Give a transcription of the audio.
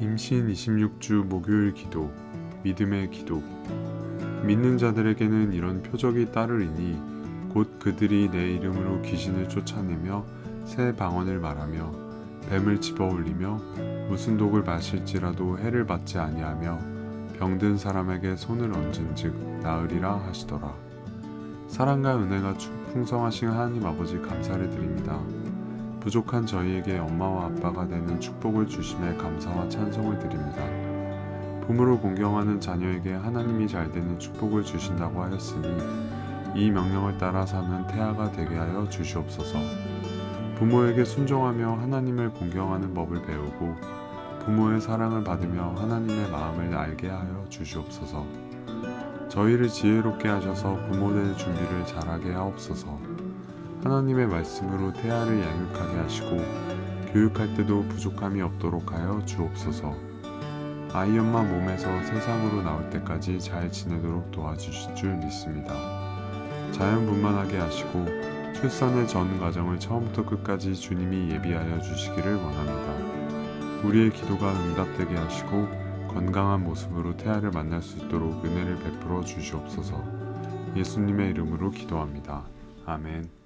임신 26주 목요일 기도, 믿음의 기도. 믿는 자들에게는 이런 표적이 따르리니 곧 그들이 내 이름으로 귀신을 쫓아내며 새 방언을 말하며 뱀을 집어 올리며 무슨 독을 마실지라도 해를 받지 아니하며 병든 사람에게 손을 얹은즉 나으리라 하시더라. 사랑과 은혜가 충- 풍성하신 하나님 아버지 감사를 드립니다. 부족한 저희에게 엄마와 아빠가 되는 축복을 주심에 감사와 찬송을 드립니다. 부모를 공경하는 자녀에게 하나님이 잘 되는 축복을 주신다고 하였으니 이 명령을 따라 사는 태아가 되게 하여 주시옵소서. 부모에게 순종하며 하나님을 공경하는 법을 배우고 부모의 사랑을 받으며 하나님의 마음을 알게 하여 주시옵소서. 저희를 지혜롭게 하셔서 부모 될 준비를 잘하게 하옵소서. 하나님의 말씀으로 태아를 양육하게 하시고 교육할 때도 부족함이 없도록 하여 주옵소서. 아이 엄마 몸에서 세상으로 나올 때까지 잘 지내도록 도와주실 줄 믿습니다. 자연분만하게 하시고 출산의 전 과정을 처음부터 끝까지 주님이 예비하여 주시기를 원합니다. 우리의 기도가 응답되게 하시고 건강한 모습으로 태아를 만날 수 있도록 은혜를 베풀어 주시옵소서. 예수님의 이름으로 기도합니다. 아멘.